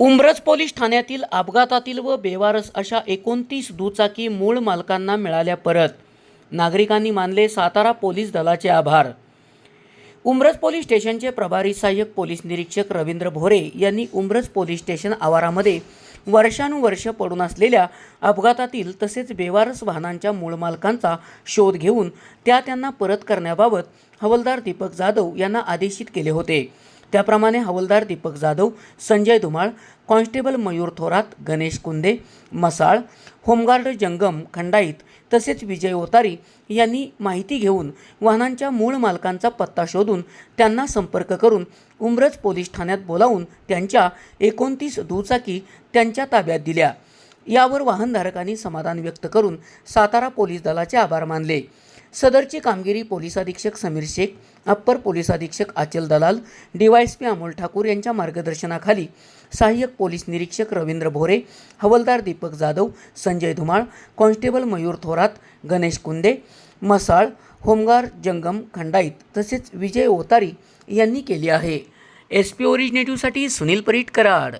Umraj police ठाण्यातील अपघातातील व बेवारस अशा एकोणतीस दुचाकी मूळ मालकांना मिळाल्या परत. नागरिकांनी मानले सातारा पोलीस दलाचे आभार. उमरज पोलीस स्टेशनचे प्रभारी सहाय्यक पोलीस निरीक्षक रवींद्र भोरे यांनी उमरज पोलीस स्टेशन आवारामध्ये वर्षानुवर्ष पडून असलेल्या अपघातातील तसेच बेवारस वाहनांच्या मूळ मालकांचा शोध घेऊन त्या त्यांना परत करण्याबाबत हवलदार दीपक जाधव यांना आदेशित केले होते. त्याप्रमाणे हवलदार Deepak Jadhav Sanjay Dhumal constable Mayur Thorat Ganesh Kunde Masal home guard Jangam Khandait तसेच विजय ओतारी यांनी माहिती घेऊन वाहनांच्या मूळ मालकांचा पत्ता शोधून त्यांना संपर्क करून उमरज पोलीस ठाण्यात बोलावून त्यांच्या एकोणतीस दुचाकी त्यांच्या ताब्यात दिल्या. यावर वाहनधारकांनी समाधान व्यक्त करून सातारा पोलीस दलाचे आभार मानले. सदरची कामगिरी पोलीस अधीक्षक समीर शेख अप्पर पोलीस अधीक्षक आचल दलाल डीवायएसपी अमोल ठाकूर यांच्या मार्गदर्शनाखाली सहाय्यक पोलीस निरीक्षक रवींद्र भोरे हवलदार Deepak Jadhav Sanjay Dhumal constable Mayur Thorat Ganesh Kunde Masal home guard Jangam Khandait तसेच विजय ओतारी यांनी केली आहे. एस पी ओरिजिनेटिव्हसाठी सुनील परीट कराड.